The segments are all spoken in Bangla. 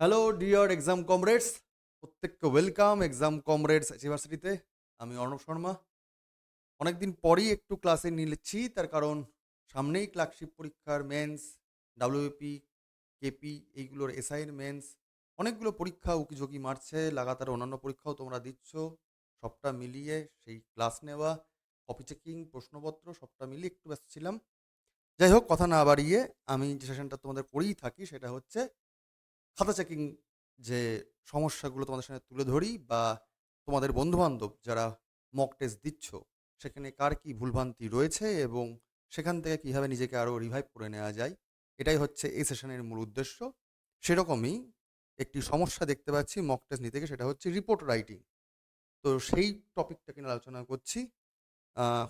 হ্যালো ডিয়ার এক্সাম কমরেডস প্রত্যেককে ওয়েলকাম এক্সাম কমরেডস ইউনিভার্সিটিতে আমি অর্ণব শর্মা। অনেকদিন পরেই একটু ক্লাসে নিচ্ছি তার কারণ সামনেই ক্লার্কশিপ পরীক্ষার মেন্স ডাব্লিউপি কেপি এইগুলোর এসআইয়ের মেন্স অনেকগুলো পরীক্ষা উকিঝুঁকি মারছে, লাগাতার অন্যান্য পরীক্ষাও তোমরা দিচ্ছ। সবটা মিলিয়ে সেই ক্লাস নেওয়া কপি চেকিং প্রশ্নপত্র, সবটা মিলিয়ে একটু ব্যস্ত ছিলাম। যাই হোক, কথা না বাড়িয়ে আমি যে সেশনটা তোমাদের করেই থাকি, সেটা হচ্ছে খাতা চেকিং যে সমস্যাগুলো তোমাদের সামনে তুলে ধরি বা তোমাদের বন্ধুবান্ধব যারা মক টেস্ট দিচ্ছ, সেখানে কার কি ভুলভ্রান্তি রয়েছে এবং সেখান থেকে কীভাবে নিজেকে আরও রিভাইভ করে নেওয়া যায়, এটাই হচ্ছে এই সেশনের মূল উদ্দেশ্য। সেরকমই একটি সমস্যা দেখতে পাচ্ছি মক টেস্ট নিতে সেটা হচ্ছে রিপোর্ট রাইটিং তো সেই টপিকটাকে নিয়ে আলোচনা করছি।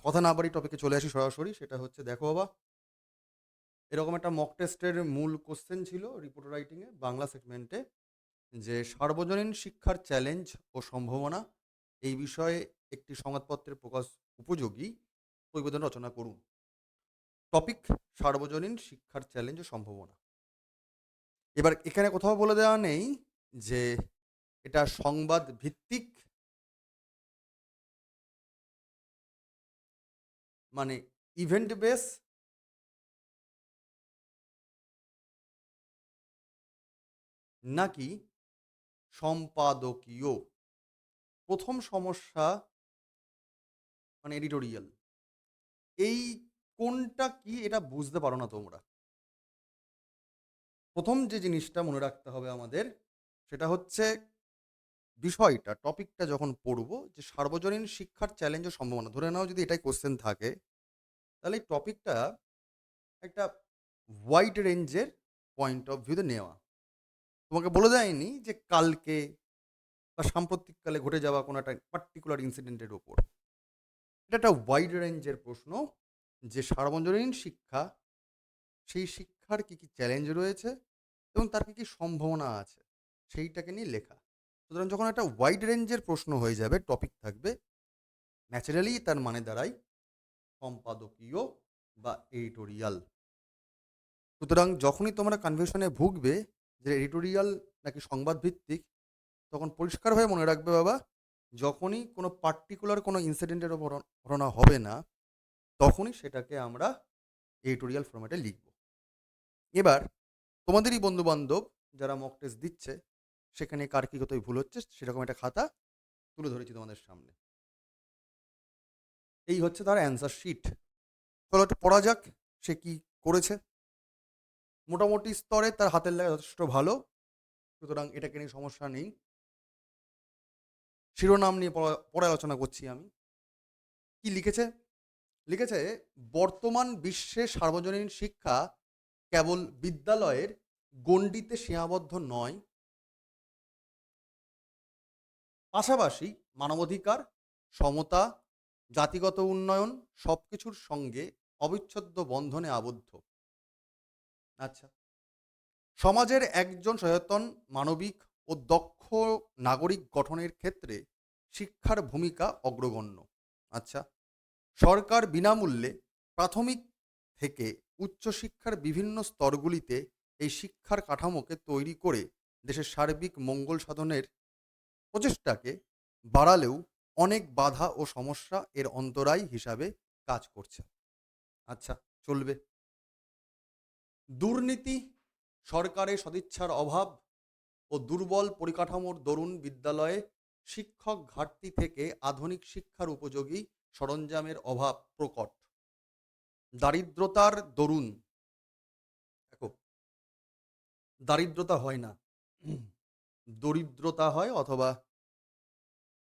কথা না বাড়ি টপিকে চলে আসি সরাসরি, সেটা হচ্ছে, দেখো বাবা এরকম একটা মক টেস্টের মূল কোশ্চেন ছিল রিপোর্ট রাইটিংয়ে বাংলা সেগমেন্টে যে সার্বজনীন শিক্ষার চ্যালেঞ্জ ও সম্ভাবনা এই বিষয়ে একটি সংবাদপত্রের প্রকাশ উপযোগী প্রতিবেদন রচনা করুন। টপিক সার্বজনীন শিক্ষার চ্যালেঞ্জ ও সম্ভাবনা। এবার এখানে কোথাও বলে দেওয়া নেই যে এটা সংবাদ ভিত্তিক মানে ইভেন্ট বেস নাকি সম্পাদকীয়? প্রথম সমস্যা মানে এডিটোরিয়াল। এই কোনটা কি এটা বুঝতে পারো না তোমরা। প্রথম যে জিনিসটা মনে রাখতে হবে আমাদের, সেটা হচ্ছে বিষয়টা, টপিকটা যখন পড়ব, যে সার্বজনীন শিক্ষার চ্যালেঞ্জ ও সম্ভাবনা। ধরে নাও যদি এটাই কোশ্চেন থাকে, তাহলে এই টপিকটা একটা ওয়াইড রেঞ্জের পয়েন্ট অফ ভিউতে নেওয়া। তোমাকে বলে দেয়নি যে কালকে বা সাম্প্রতিককালে ঘটে যাওয়া কোনো একটা পার্টিকুলার ইনসিডেন্টের ওপর? এটা একটা ওয়াইড রেঞ্জের প্রশ্ন যে সার্বজনীন শিক্ষা, সেই শিক্ষার কী কী চ্যালেঞ্জ রয়েছে এবং তার কী কী সম্ভাবনা আছে সেইটাকে নিয়ে লেখা। সুতরাং যখন একটা ওয়াইড রেঞ্জের প্রশ্ন হয়ে যাবে টপিক থাকবে ন্যাচারালি তার মানে দাঁড়ায় সম্পাদকীয় বা এডিটোরিয়াল সুতরাং যখনই তোমরা কনফিউশনে ভুগবে যে এডিটোরিয়াল নাকি সংবাদ ভিত্তিক তখন পরিষ্কারভাবে মনে রাখবে বাবা, যখনই কোনো পার্টিকুলার কোনো ইনসিডেন্টের ওপর ঘটনা হবে না, তখনই সেটাকে আমরা এডিটোরিয়াল ফরম্যাটে লিখব। এবার, তোমাদেরই বন্ধু বান্ধব যারা মক টেস্ট দিচ্ছে, সেখানে কার কী কতই ভুল হচ্ছে, সেরকম একটা খাতা তুলে ধরেছি তোমাদের সামনে। এই হচ্ছে তার অ্যান্সার শিট চলো একটু পড়া যাক, সে কি করেছে। মোটামুটি স্তরে তার হাতের লেখা যথেষ্ট ভালো। সুতরাং এটাকে নিয়ে সমস্যা নেই। শিরোনাম নিয়ে পরে আলোচনা করছি আমি। কি লিখেছে? লিখেছে, বর্তমান বিশ্বে সার্বজনীন শিক্ষা কেবল বিদ্যালয়ের গণ্ডিতে সীমাবদ্ধ নয়। পাশাপাশি মানবাধিকার, সমতা, জাতিগত উন্নয়ন সব কিছুর সঙ্গে অবিচ্ছেদ্য বন্ধনে আবদ্ধ। আচ্ছা। সমাজের একজন সচেতন, মানবিক ও দক্ষ নাগরিক গঠনের ক্ষেত্রে শিক্ষার ভূমিকা অগ্রগণ্য। আচ্ছা সরকার বিনামূল্যে প্রাথমিক থেকে উচ্চশিক্ষার বিভিন্ন স্তরগুলিতে এই শিক্ষার কাঠামোকে তৈরি করে দেশের সার্বিক মঙ্গল সাধনের প্রচেষ্টাকে বাড়ালেও অনেক বাধা ও সমস্যা এর অন্তরায় হিসাবে কাজ করছে। আচ্ছা চলবে। দুর্নীতি সরকারের সদিচ্ছার অভাব ও দুর্বল পরিকাঠামোর দরুন বিদ্যালয়ে শিক্ষক ঘাটতি থেকে আধুনিক শিক্ষার উপযোগী সরঞ্জামের অভাব প্রকট। দারিদ্রতার দরুন, দেখো, দারিদ্রতা হয় না। দরিদ্রতা হয় অথবা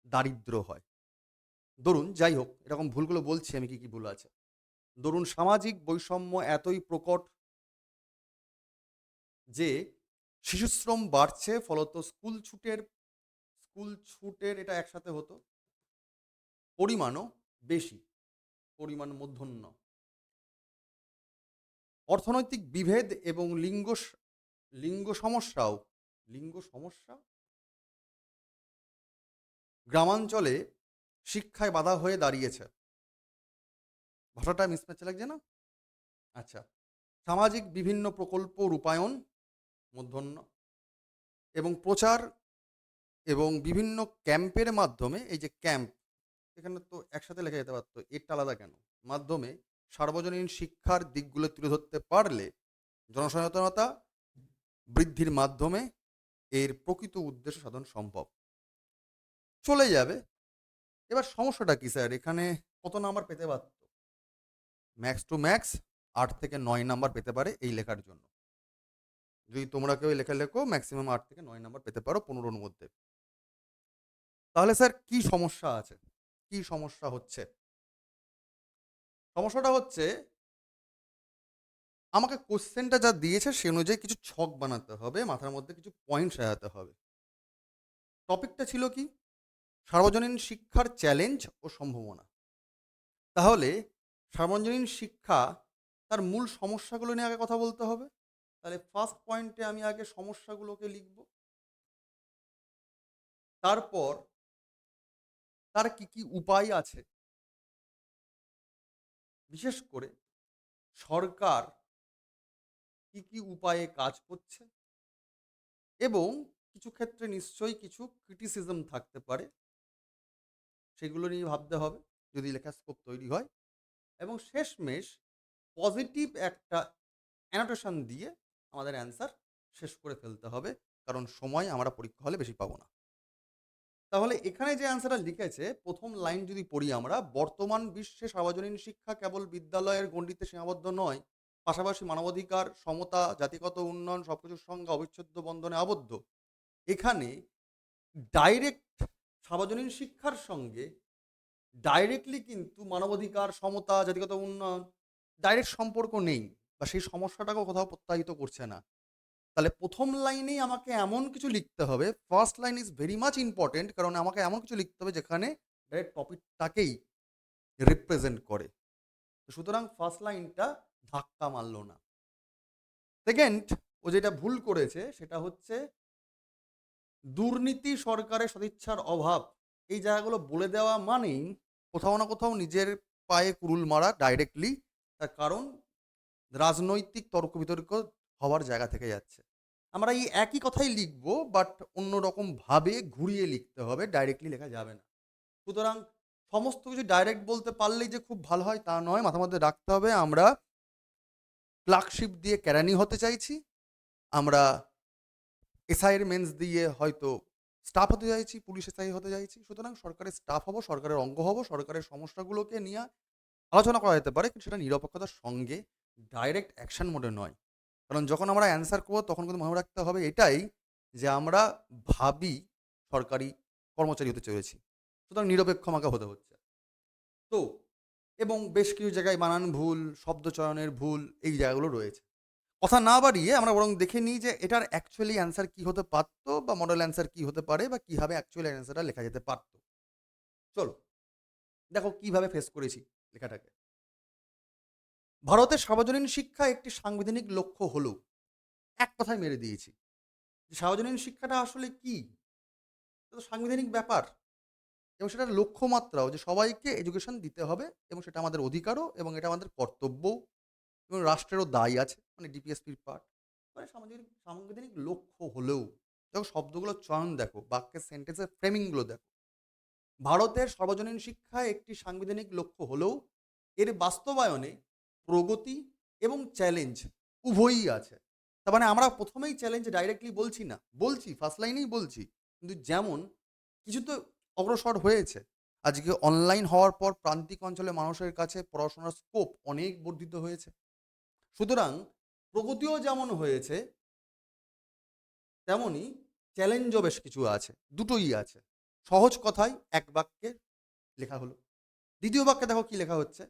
দারিদ্র হয়। ধরুন যাই হোক, এরকম ভুলগুলো বলছি আমি, কি কি ভুল আছে। ধরুন সামাজিক বৈষম্য এতই প্রকট যে শিশুশ্রম বাড়ছে, ফলত স্কুল ছুটের স্কুল ছুটের এটা একসাথে হতো। পরিমাণও বেশি, পরিমাণ মূর্ধন্য অর্থনৈতিক বিভেদ এবং লিঙ্গ লিঙ্গ সমস্যাও, লিঙ্গ সমস্যা? গ্রামাঞ্চলে শিক্ষায় বাধা হয়ে দাঁড়িয়েছে। ভাষাটা মিসম্যাচ লাগছে না? আচ্ছা সামাজিক বিভিন্ন প্রকল্প রূপায়ণ মূর্ধন্য এবং প্রচার এবং বিভিন্ন ক্যাম্পের মাধ্যমে, এই যে ক্যাম্প, এখানে তো একসাথে লেখা যেতে পারতো এরটা আলাদা কেন? মাধ্যমে সার্বজনীন শিক্ষার দিকগুলো তুলে ধরতে পারলে জনসচেতনতা বৃদ্ধির মাধ্যমে এর প্রকৃত উদ্দেশ্য সাধন সম্ভব। চলে যাবে। এবার সমস্যাটা কি স্যার? এখানে কত নাম্বার পেতে পারত? ম্যাক্স টু ম্যাক্স আট থেকে নয় নাম্বার পেতে পারে এই লেখার জন্য। যদি তোমরা কেউ লেখা লেখো ম্যাক্সিমাম আট থেকে নয় নাম্বার পেতে পারো পনেরোর মধ্যে। তাহলে স্যার কি সমস্যা আছে? কি সমস্যা হচ্ছে? সমস্যাটা হচ্ছে, আমাকে কোশ্চেনটা যা দিয়েছে সে অনুযায়ী কিছু ছক বানাতে হবে, মাথার মধ্যে কিছু পয়েন্ট সাজাতে হবে। টপিকটা ছিল কি? সার্বজনীন শিক্ষার চ্যালেঞ্জ ও সম্ভাবনা। তাহলে সার্বজনীন শিক্ষা তার মূল সমস্যাগুলো নিয়ে আগে কথা বলতে হবে। তাহলে ফার্স্ট পয়েন্টে আমি আগে সমস্যাগুলোকে লিখব। তারপর তার কি কি উপায় আছে? বিশেষ করে সরকার কি কি উপায়ে কাজ করছে এবং কিছু ক্ষেত্রে নিশ্চয়ই কিছু ক্রিটিসিজম থাকতে পারে। সেগুলো নিয়ে ভাবতে হবে যদি লেখা স্কোপ তৈরি হয়। এবং শেষমেশ পজিটিভ একটা অ্যানোটেশন দিয়ে আমাদের অ্যান্সার শেষ করে ফেলতে হবে, কারণ সময় আমরা পরীক্ষা হলে বেশি পাবো না। তাহলে এখানে যে অ্যান্সারটা লিখেছে, প্রথম লাইন যদি পড়ি আমরা, বর্তমান বিশ্বে সার্বজনীন শিক্ষা কেবল বিদ্যালয়ের গণ্ডিতে সীমাবদ্ধ নয়, পাশাপাশি মানবাধিকার, সমতা, জাতিগত উন্নয়ন, সবকিছুর সঙ্গে অবিচ্ছেদ্য বন্ধনে আবদ্ধ। এখানে ডাইরেক্ট সার্বজনীন শিক্ষার সঙ্গে ডাইরেক্টলি কিন্তু মানবাধিকার, সমতা, জাতিগত উন্নয়ন ডাইরেক্ট সম্পর্ক নেই। বা সেই সমস্যাটাকেও কোথাও প্রত্যাহিত করছে না। তাহলে প্রথম লাইনেই আমাকে এমন কিছু লিখতে হবে। First line is very much important কারণ আমাকে এমন কিছু লিখতে হবে যেখানে ডাইরেক্ট টপিকটাকেই রিপ্রেজেন্ট করে। সুতরাং ফার্স্ট লাইনটা ধাক্কা মারলো না। সেকেন্ড ও যেটা ভুল করেছে সেটা হচ্ছে দুর্নীতি সরকারের সদিচ্ছার অভাব। এই জায়গাগুলো বলে দেওয়া মানেই কোথাও না কোথাও নিজের পায়ে কুরুল মারা ডাইরেক্টলি তার কারণ রাজনৈতিক তর্ক বিতর্ক হওয়ার জায়গা থেকে যাচ্ছে। আমরা এই একই কথাই লিখব বাট অন্যরকম ভাবে ঘুরিয়ে লিখতে হবে ডাইরেক্টলি লেখা যাবে না। সুতরাং সমস্ত কিছু ডাইরেক্ট বলতে পারলেই যে খুব ভালো হয় তা নয় মাথার মধ্যে রাখতে হবে। আমরা ক্লার্কশিপ দিয়ে কেরানি হতে চাইছি। আমরা এসআইয়ের মেন্স দিয়ে হয়তো স্টাফ হতে চাইছি পুলিশ এসআই হতে চাইছি। সুতরাং সরকারের স্টাফ হব, সরকারের অঙ্গ হব, সরকারের সমস্যাগুলোকে নিয়ে আলোচনা করা যেতে পারে, কিন্তু সেটা নিরপেক্ষতার সঙ্গে ডাইরেক্ট অ্যাকশন মোডে নয়। কারণ যখন আমরা অ্যান্সার করব, তখন কিন্তু মনে রাখতে হবে এটাই যে আমরা ভাবি সরকারি কর্মচারী হতে চলেছি। সুতরাং নিরপেক্ষ আমাকে হতে হচ্ছে। তো, এবং বেশ কিছু জায়গায় বানান ভুল, শব্দ চয়নের ভুল, এই জায়গাগুলো রয়েছে। কথা না বাড়িয়ে আমরা বরং দেখে নিই যে এটার অ্যাকচুয়ালি অ্যান্সার কি হতে পারতো বা মডেল অ্যান্সার কি হতে পারে বা কীভাবে অ্যাকচুয়ালি অ্যান্সারটা লেখা যেতে পারতো। চলো, দেখো কীভাবে ফেস করেছি লেখাটাকে। ভারতের সার্বজনীন শিক্ষা একটি সাংবিধানিক লক্ষ্য হলেও এক কথায় মেরে দিয়েছি। যে সার্বজনীন শিক্ষাটা আসলে কি? সাংবিধানিক ব্যাপার। এবং সেটার লক্ষ্যমাত্রাও, যে সবাইকে এডুকেশন দিতে হবে এবং সেটা আমাদের অধিকারও এবং এটা আমাদের কর্তব্যও এবং রাষ্ট্রেরও দায় আছে মানে ডিপিএসপির পার্ট মানে সামাজিক, সাংবিধানিক লক্ষ্য হলেও দেখো শব্দগুলো চয়ন দেখো, বাক্যের সেন্টেন্সের ফ্রেমিংগুলো দেখো, ভারতের সর্বজনীন শিক্ষা একটি সাংবিধানিক লক্ষ্য হলেও, এর বাস্তবায়নে প্রগতি এবং চ্যালেঞ্জ উভয়ই আছে। তার মানে আমরা প্রথমেই চ্যালেঞ্জ ডাইরেক্টলি বলছি না, বলছি ফার্স্ট লাইনেই বলছি, কিন্তু যেমন কিছু তো অগ্রসর হয়েছে। আজকে অনলাইন হওয়ার পর প্রান্তিক অঞ্চলের মানুষের কাছে পড়াশোনার স্কোপ অনেক বর্ধিত হয়েছে। সুতরাং প্রগতিও যেমন হয়েছে তেমনই চ্যালেঞ্জও বেশ কিছু আছে, দুটোই আছে। সহজ কথায় এক বাক্যে লেখা হলো। দ্বিতীয় বাক্যে দেখো কি লেখা হচ্ছে?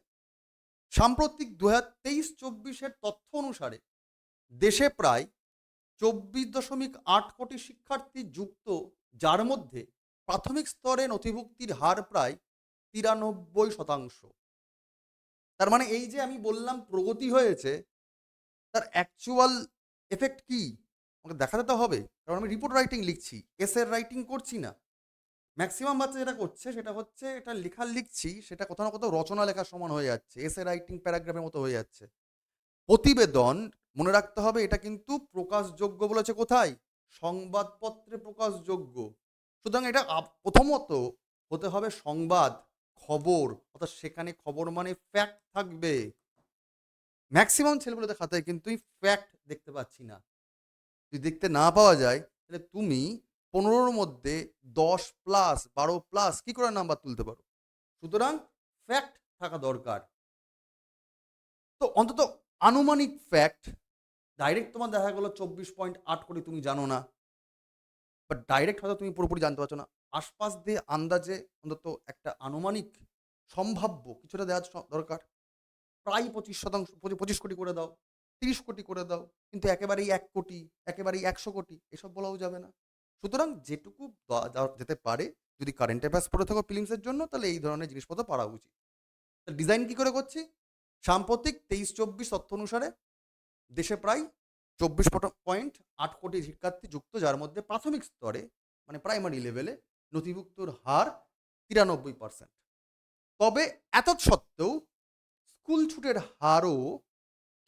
সাম্প্রতিক দু হাজার তেইশ চব্বিশের তথ্য অনুসারে, দেশে প্রায় চব্বিশ দশমিক আট কোটি শিক্ষার্থী যুক্ত, যার মধ্যে প্রাথমিক স্তরে নথিভুক্তির হার প্রায় তিরানব্বই শতাংশ। তার মানে এই যে আমি বললাম প্রগতি হয়েছে, তার অ্যাকচুয়াল এফেক্ট কি? আমাকে দেখাতে হবে। কারণ আমি রিপোর্ট রাইটিং লিখছি এসের রাইটিং করছি না। ম্যাক্সিমাম বাচ্চা যেটা করছে সেটা হচ্ছে এটা লেখা লিখছি, সেটা কোথাও না কোথাও রচনা লেখার সমান হয়ে যাচ্ছে এসে রাইটিং প্যারাগ্রাফের মতো হয়ে যাচ্ছে। প্রতিবেদন, মনে রাখতে হবে এটা কিন্তু প্রকাশযোগ্য বলেছে কোথায়? সংবাদপত্রে প্রকাশযোগ্য। সুতরাং এটা প্রথমত হতে হবে সংবাদ, খবর, অর্থাৎ সেখানে খবর মানে ফ্যাক্ট থাকবে। ম্যাক্সিমাম ছেলেগুলোদের খাতায় কিন্তু ফ্যাক্ট দেখতে পাচ্ছি না। যদি দেখতে না পাওয়া যায়, তাহলে তুমি পনেরোর মধ্যে দশ প্লাস বারো প্লাস কি করে নাম্বার তুলতে পারো? সুতরাং ফ্যাক্ট থাকা দরকার। তো অন্তত আনুমানিক ফ্যাক্ট ডাইরেক্ট তোমার দেখা গেলো চব্বিশ পয়েন্ট আট করে তুমি জানো না। বাট ডাইরেক্ট হয়তো তুমি পুরোপুরি জানতে পারছ না। আশপাশ দিয়ে আন্দাজে অন্তত একটা আনুমানিক সম্ভাব্য কিছুটা দেওয়া দরকার। প্রায় পঁচিশ শতাংশ পঁচিশ কোটি করে দাও, তিরিশ কোটি করে দাও, কিন্তু একেবারেই এক কোটি, একেবারেই একশো কোটি, এসব বলাও যাবে না। সুতরাং যেটুকু যেতে পারে, যদি কারেন্ট অ্যাফেয়ার্স পড়ে থাকো ফিলিংসের জন্য, তাহলে এই ধরনের জিনিসপত্র পারা উচিত। ডিজাইন কি করে করছি? সাম্প্রতিক তেইশ চব্বিশ তথ্য অনুসারে দেশে প্রায় চব্বিশ পয়েন্ট আট কোটি শিক্ষার্থী যুক্ত, যার মধ্যে প্রাথমিক স্তরে মানে প্রাইমারি লেভেলে নথিভুক্তর হার তিরানব্বই পার্সেন্ট তবে এত সত্ত্বেও স্কুল ছুটের হারও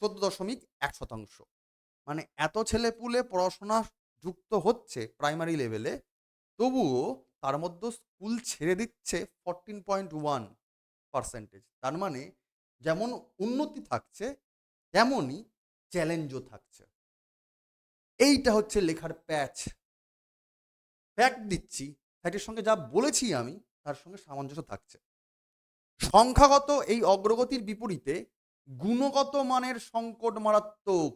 চোদ্দ দশমিক এক শতাংশ। মানে এত ছেলে পুলে পড়াশোনা যুক্ত হচ্ছে প্রাইমারি লেভেলে তবুও তার মধ্যে স্কুল ছেড়ে দিচ্ছে ফরটিন পয়েন্ট ওয়ান পার্সেন্টেজ তার মানে যেমন উন্নতি থাকছে, তেমনই চ্যালেঞ্জও থাকছে। এইটা হচ্ছে লেখার প্যাচ। ফ্যাক্ট দিচ্ছি ফ্যাক্টের সঙ্গে যা বলেছি আমি, তার সঙ্গে সামঞ্জস্য থাকছে। সংখ্যাগত এই অগ্রগতির বিপরীতে গুণগত মানের সংকট মারাত্মক।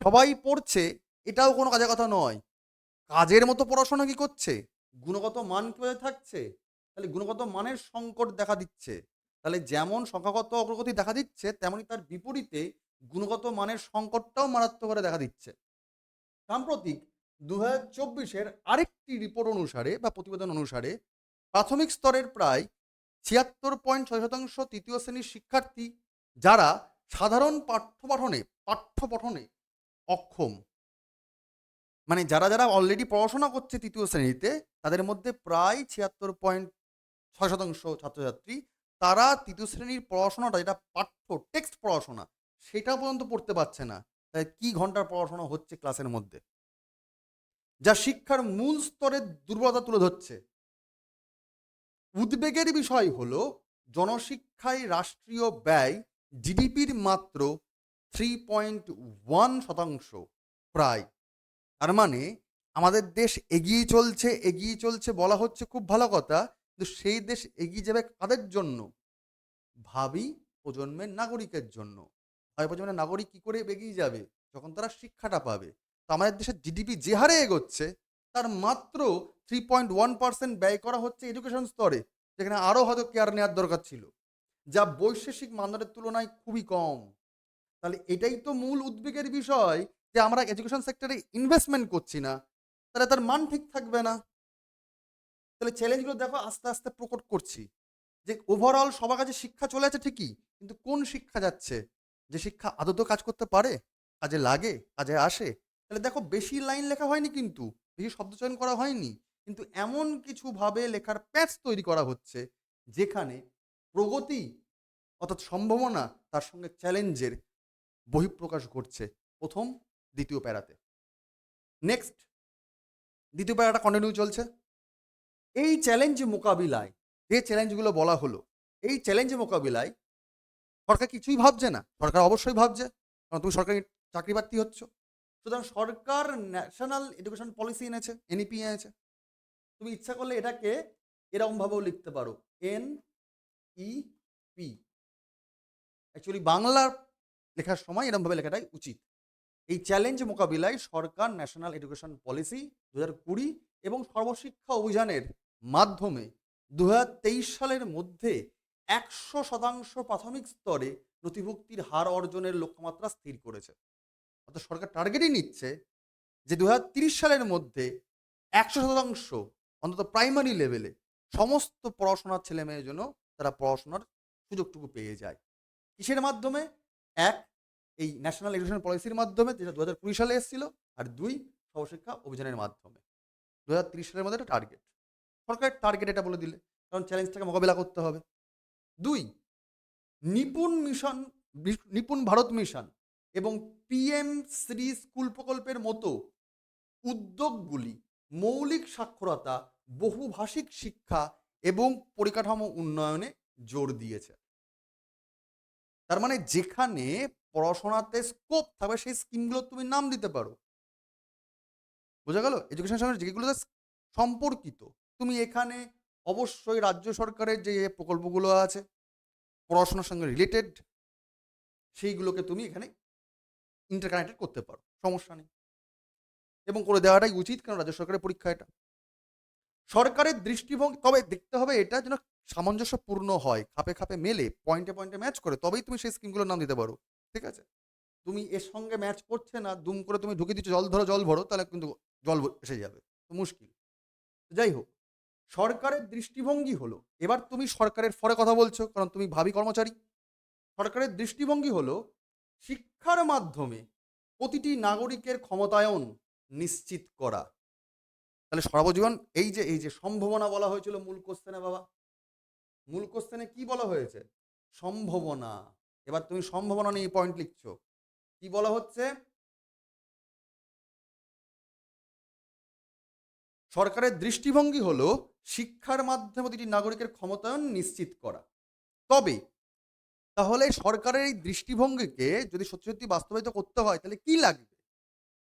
সবাই পড়ছে এটাও কোনো কাজের কথা নয়। কাজের মতো পড়াশোনা কি করছে? গুণগত মান কীভাবে থাকছে? তাহলে গুণগত মানের সংকট দেখা দিচ্ছে। তাহলে যেমন সংখ্যাগত অগ্রগতি দেখা দিচ্ছে, তেমনি তার বিপরীতে গুণগত মানের সংকটটাও মারাত্মক করে দেখা দিচ্ছে। সাম্প্রতিক দু হাজার আরেকটি রিপোর্ট অনুসারে বা প্রতিবেদন অনুসারে প্রাথমিক স্তরের প্রায় ছিয়াত্তর পয়েন্ট ছয় শতাংশ তৃতীয় শ্রেণির শিক্ষার্থী, যারা সাধারণ পাঠ্য পঠনে পাঠ্য পঠনে অক্ষম। মানে যারা যারা অলরেডি পড়াশোনা করছে তৃতীয় শ্রেণীতে, তাদের মধ্যে প্রায় ছিয়াত্তর পয়েন্ট ছয় শতাংশ ছাত্রছাত্রী, তারা তৃতীয় শ্রেণির পড়াশোনাটা, যেটা পাঠ্য টেক্সট পড়াশোনা, সেটা পর্যন্ত পড়তে পারছে না। কি ঘণ্টার পড়াশোনা হচ্ছে ক্লাসের মধ্যে? যা শিক্ষার মূল স্তরের দুর্বলতা তুলে ধরছে। উদ্বেগের বিষয় হল, জনশিক্ষায় রাষ্ট্রীয় ব্যয় জিডিপির মাত্র থ্রি পয়েন্ট ওয়ান শতাংশ, প্রায়। তার মানে আমাদের দেশ এগিয়ে চলছে এগিয়ে চলছে বলা হচ্ছে খুব ভালো কথা, কিন্তু সেই দেশ এগিয়ে যাবে কাদের জন্য? ভাবি প্রজন্মের নাগরিকের জন্য। ভাবি প্রজন্মের নাগরিক কি করে এগিয়ে যাবে? যখন তারা শিক্ষাটা পাবে। তো আমাদের দেশের জিডিপি যে হারে এগোচ্ছে, তার মাত্র থ্রি পয়েন্ট ওয়ান পার্সেন্ট ব্যয় করা হচ্ছে এডুকেশন স্তরে, যেখানে আরও হয়তো কেয়ার নেওয়ার দরকার ছিল। যা বৈশ্বিক মানদণ্ডের তুলনায় খুবই কম। তাহলে এটাই তো মূল উদ্বেগের বিষয় যে আমরা এডুকেশন সেক্টরে ইনভেস্টমেন্ট করছি না, তাহলে তার মান ঠিক থাকবে না। তাহলে চ্যালেঞ্জগুলো দেখো আস্তে আস্তে প্রকট করছি। যে ওভারঅল সবার কাছে শিক্ষা চলে আছে ঠিকই, কিন্তু কোন শিক্ষা যাচ্ছে? যে শিক্ষা আদত কাজ করতে পারে, কাজে লাগে, কাজে আসে? তাহলে দেখো বেশি লাইন লেখা হয়নি কিন্তু, বেশি শব্দচয়ন করা হয়নি, কিন্তু এমন কিছু ভাবে লেখার প্যাচ তৈরি করা হচ্ছে, যেখানে প্রগতি অর্থাৎ সম্ভাবনা তার সঙ্গে চ্যালেঞ্জের বহিঃপ্রকাশ ঘটছে। প্রথম দ্বিতীয় প্যারাতে। নেক্সট দ্বিতীয় প্যারাটা কন্টিনিউ চলছে। এই চ্যালেঞ্জ মোকাবিলায়, যে চ্যালেঞ্জগুলো বলা হলো, এই চ্যালেঞ্জ মোকাবিলায় সরকার কিছুই ভাবছে না। সরকার অবশ্যই ভাবছে, কারণ তুমি সরকারি চাকরি প্রার্থী হচ্ছ। সুতরাং সরকার ন্যাশনাল এডুকেশন পলিসি এনেছে এনইপি এনেছে। তুমি ইচ্ছা করলে এটাকে এরকমভাবেও লিখতে পারো এন ই পি অ্যাকচুয়ালি বাংলার লেখার সময় এরকমভাবে লেখাটাই উচিত। এই চ্যালেঞ্জ মোকাবিলায় সরকার ন্যাশনাল এডুকেশন পলিসি দু কুড়ি এবং সর্বশিক্ষা অভিযানের মাধ্যমে দু হাজার তেইশ সালের মধ্যে একশো শতাংশ প্রাথমিক স্তরে নথিভুক্তির হার অর্জনের লক্ষ্যমাত্রা স্থির করেছে। অর্থাৎ সরকার টার্গেটই নিচ্ছে যে দু সালের মধ্যে একশো শতাংশ, অন্তত প্রাইমারি লেভেলে সমস্ত পড়াশোনার ছেলে মেয়ের জন্য তারা পড়াশোনার সুযোগটুকু পেয়ে যায়। কিসের মাধ্যমে? এক এই ন্যাশনাল এডুকেশন পলিসির মাধ্যমে, যেটা দু হাজার কুড়ি সালে এসেছিল, আর দুই সর্বশিক্ষা অভিযানের মাধ্যমে। দু হাজার তিরিশ সালের মধ্যে একটা টার্গেট সরকারের টার্গেট এটা বলে দিলে, কারণ চ্যালেঞ্জটাকে মোকাবিলা করতে হবে। দুই, নিপুণ মিশন নিপুণ ভারত মিশন এবং পিএম শ্রী স্কুল প্রকল্পের মতো উদ্যোগগুলি, মৌলিক সাক্ষরতা, বহুভাষিক শিক্ষা এবং পরিকাঠামো উন্নয়নে জোর দিয়েছে। তার মানে যেখানে পড়াশোনাতে স্কোপ থাকবে, সেই স্কিমগুলো তুমি নাম দিতে পারো। বোঝা গেল? এডুকেশন সঙ্গে যেগুলোতে সম্পর্কিত। তুমি এখানে অবশ্যই রাজ্য সরকারের যে প্রকল্পগুলো আছে, পড়াশোনার সঙ্গে রিলেটেড সেইগুলোকে তুমি এখানে ইন্টারকানেক্টেড করতে পারো। সমস্যা নেই। এবং করে দেওয়াটাই উচিত, কারণ রাজ্য সরকারের পরীক্ষা এটা। সরকারের দৃষ্টিভঙ্গি, তবে দেখতে হবে এটা যেন সামঞ্জস্যপূর্ণ হয়, খাপে খাপে মেলে পয়েন্টে পয়েন্টে ম্যাচ করে, তবেই তুমি সেই স্কিমগুলোর নাম দিতে পারো। ঠিক আছে? তুমি এর সঙ্গে ম্যাচ করছে না, দুম করে তুমি ঢুকে দিচ্ছ, জল ধরো, জল ভরো, তাহলে কিন্তু জল এসে যাবে। তো মুশকিল। যাই হোক, সরকারের দৃষ্টিভঙ্গি হলো, এবার তুমি সরকারের ফরে কথা বলছো, কারণ তুমি ভাবি কর্মচারী। সরকারের দৃষ্টিভঙ্গি হলো, শিক্ষার মাধ্যমে প্রতিটি নাগরিকের ক্ষমতায়ন নিশ্চিত করা। তাহলে সর্বজীবন এই যে এই যে সম্ভাবনা বলা হয়েছিল মূল কোশ্চেনে বাবা। মূল কোশ্চেনে কি বলা হয়েছে? সম্ভাবনা। এবার তুমি সম্ভাবনা নিয়ে পয়েন্ট লিখছো। কি বলা হচ্ছে? সরকারের দৃষ্টিভঙ্গি হলো শিক্ষার মাধ্যমে প্রতিটি নাগরিকের ক্ষমতায়ন নিশ্চিত করা। তবে তাহলে সরকারের এই দৃষ্টিভঙ্গিকে যদি সত্যি সত্যি বাস্তবায়িত করতে হয়, তাহলে কি লাগবে?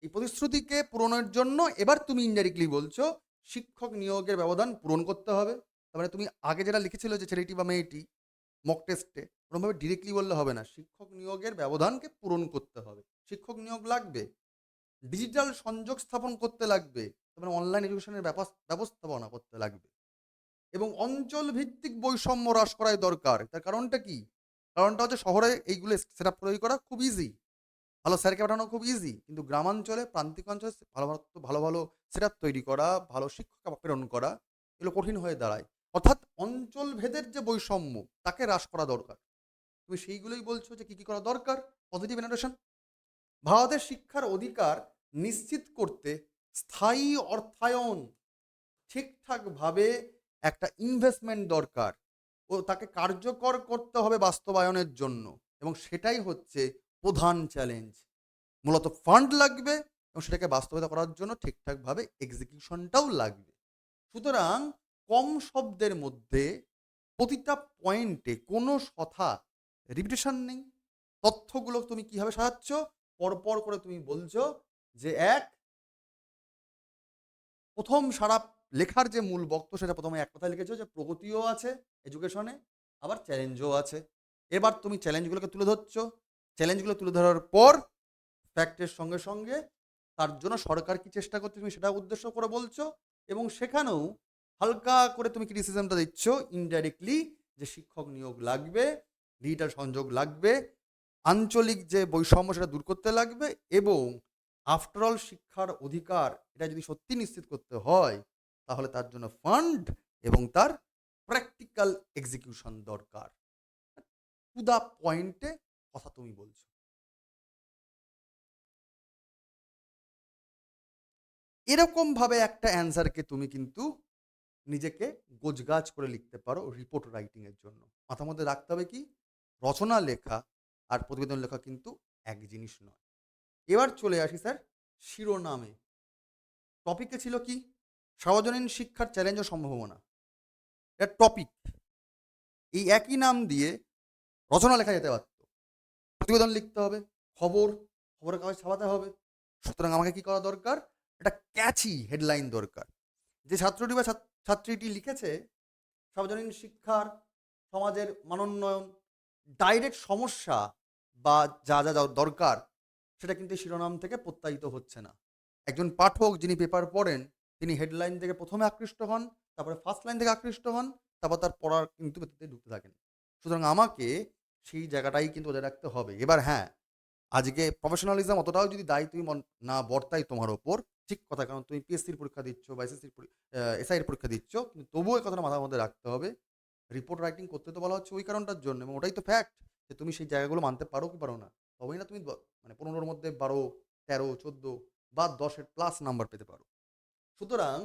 এই প্রতিশ্রুতিকে পূরণের জন্য এবার তুমি ইনডাইরেক্টলি বলছো, শিক্ষক নিয়োগের ব্যবধান পূরণ করতে হবে। তার মানে তুমি আগে যেটা লিখেছিল যে ছেলেটি বা মেয়েটি মক টেস্টে কোনোভাবে ডিরেক্টলি বললে হবে না। শিক্ষক নিয়োগের ব্যবধানকে পূরণ করতে হবে। শিক্ষক নিয়োগ লাগবে। ডিজিটাল সংযোগ স্থাপন করতে লাগবে। তার মানে অনলাইন এডুকেশনের ব্যবস্থাপনা করতে লাগবে। এবং অঞ্চল ভিত্তিক বৈষম্য হ্রাস করাই দরকার। তার কারণটা কি? কারণটা হচ্ছে শহরে এইগুলো সেট আপ তৈরি করা খুব ইজি ভালো স্যারকে পাঠানো খুব ইজি কিন্তু গ্রামাঞ্চলে, প্রান্তিক অঞ্চলে ভালো ভালো ভালো ভালো সেট তৈরি করা, ভালো শিক্ষক প্রেরণ করা, এগুলো কঠিন হয়ে দাঁড়ায়। অর্থাৎ অঞ্চল ভেদের যে বৈষম্য, তাকে হ্রাস করা দরকার। তুমি সেইগুলোই বলছো যে কি কি করা দরকার? পজিটিভ ইনোভেশন ভারতের শিক্ষার অধিকার নিশ্চিত করতে স্থায়ী অর্থায়ন ঠিকঠাকভাবে একটা ইনভেস্টমেন্ট দরকার ও তাকে কার্যকর করতে হবে বাস্তবায়নের জন্য এবং সেটাই হচ্ছে প্রধান চ্যালেঞ্জ মূলত ফান্ড লাগবে এবং সেটাকে বাস্তবায়িত করার জন্য ঠিকঠাকভাবে এক্সিকিউশনটাও লাগবে। সুতরাং কম শব্দের মধ্যে প্রতিটা পয়েন্টে কোনো কথা রিপিটেশন নেই। তথ্যগুলো তুমি কীভাবে সাজাচ্ছ? পরপর করে তুমি বলছো যে এক, প্রথম সারা লেখার যে মূল বক্তব্য সেটা প্রথমে এক কথা লিখেছো যে প্রগতিও আছে এডুকেশনে আবার চ্যালেঞ্জও আছে। এবার তুমি চ্যালেঞ্জগুলোকে তুলে ধরছো। চ্যালেঞ্জগুলো তুলে ধরার পর ফ্যাক্টের সঙ্গে সঙ্গে তার জন্য সরকার কি চেষ্টা করছে তুমি সেটা উদ্দেশ্য করে বলছো এবং সেখানেও হালকা করে তুমি ক্রিটিসিজমটা দিচ্ছ ইনডাইরেক্টলি যে শিক্ষক নিয়োগ লাগবে ডিজিটাল সংযোগ লাগবে, আঞ্চলিক যে বৈষম্য সেটা দূর করতে লাগবে এবং আফটারঅল শিক্ষার অধিকার এটা যদি সত্যি নিশ্চিত করতে হয়, তাহলে তার জন্য ফান্ড এবং তার প্র্যাকটিক্যাল এক্সিকিউশন দরকার। টু দ্য পয়েন্টে কথা তুমি বলছো। এরকমভাবে একটা অ্যান্সারকে তুমি কিন্তু নিজেকে গোজগাছ করে লিখতে পারো রিপোর্ট রাইটিং এর জন্য। মাথার মধ্যে রাখতে হবে কি? রচনা লেখা আর প্রতিবেদন লেখা কিন্তু এক জিনিস নয়। এবার চলে আসি স্যার শিরোনামে। টপিকে ছিল কি? সার্বজনীন শিক্ষার চ্যালেঞ্জ ও সম্ভাবনা। এটা টপিক এই একই নাম দিয়ে রচনা লেখা যেতে পারত। প্রতিবেদন লিখতে হবে, খবর, খবরের কাগজ ছাপাতে হবে। সুতরাং আমাকে কি করা দরকার? একটা ক্যাচি হেডলাইন দরকার। যে ছাত্রটি বা ছাত- ছাত্রীটি লিখেছে, সার্বজনীন শিক্ষার সমাজের মানোন্নয়ন ডাইরেক্ট সমস্যা বা যা যা যা দরকার, সেটা কিন্তু শিরোনাম থেকে প্রত্যায়িত হচ্ছে না। একজন পাঠক যিনি পেপার পড়েন, তিনি হেডলাইন থেকে প্রথমে আকৃষ্ট হন, তারপরে ফার্স্ট লাইন থেকে আকৃষ্ট হন, তারপর তার পড়ার কিন্তু ঢুকতে থাকেন। সুতরাং আমাকে সেই জায়গাটাই কিন্তু বজায় রাখতে হবে। এবার হ্যাঁ আজকে প্রফেশনালিজম অতটাও যদি দায়ী তুমি না বর্তাই তোমার ওপর, ঠিক কথা, কারণ তুমি পিএসসির পরীক্ষা দিচ্ছ বা এসএসসির এসআইয়ের পরীক্ষা দিচ্ছ, কিন্তু তবুও এই কথাটা মাথার মধ্যে রাখতে হবে। রিপোর্ট রাইটিং করতে তো বলা হচ্ছে ওই কারণটার জন্য এবং ওটাই তো ফ্যাক্ট যে তুমি সেই জায়গাগুলো মানতে পারো কি পারো না। তবেই না তুমি মানে পনেরোর মধ্যে বারো, তেরো, চোদ্দ বা দশের প্লাস নাম্বার পেতে পারো। সুতরাং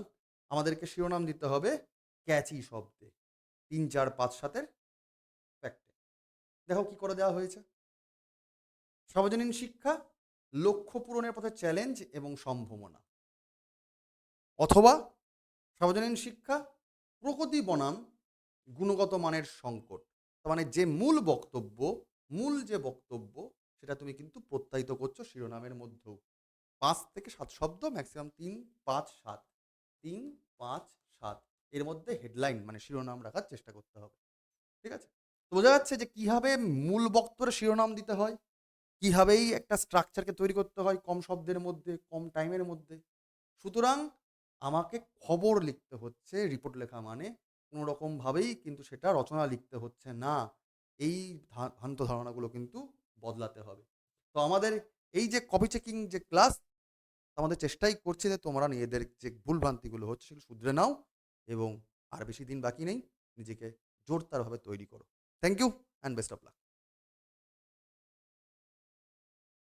আমাদেরকে শিরোনাম দিতে হবে ক্যাচি শব্দে। তিন, চার, পাঁচ, সাতের ফ্যাক্টে দেখো কি করে দেওয়া হয়েছে। সার্বজনীন শিক্ষা, লক্ষ্য পূরণের পথে চ্যালেঞ্জ এবং সম্ভাবনা। অথবা সর্বজনীন শিক্ষা, প্রগতি বনাম, গুণগত মানের সংকট। মানে যে মূল বক্তব্য, মূল যে বক্তব্য, সেটা তুমি কিন্তু প্রত্যায়িত করছ শিরোনামের মধ্যেও। পাঁচ থেকে সাত শব্দ ম্যাক্সিমাম তিন, পাঁচ, সাত। তিন, পাঁচ, সাত। এর মধ্যে হেডলাইন মানে শিরোনাম রাখার চেষ্টা করতে হবে। ঠিক আছে? তো বোঝা যাচ্ছে যে কীভাবে মূল বক্তব্যের শিরোনাম দিতে হয়? কীভাবেই একটা স্ট্রাকচারকে তৈরি করতে হয় কম শব্দের মধ্যে, কম টাইমের মধ্যে। সুতরাং আমাকে খবর লিখতে হচ্ছে রিপোর্ট লেখা মানে কোনো রকমভাবেই কিন্তু সেটা রচনা লিখতে হচ্ছে না। এই ভ্রান্ত ধারণাগুলো কিন্তু বদলাতে হবে। তো আমাদের এই যে কপি চেকিং যে ক্লাস আমাদের চেষ্টাই করছে যে তোমরা নিজেদের যে ভুলভ্রান্তিগুলো হচ্ছে সেগুলো শুধরে নাও এবং আর বেশি দিন বাকি নেই, নিজেকে জোরদারভাবে তৈরি করো। Thank you and best of luck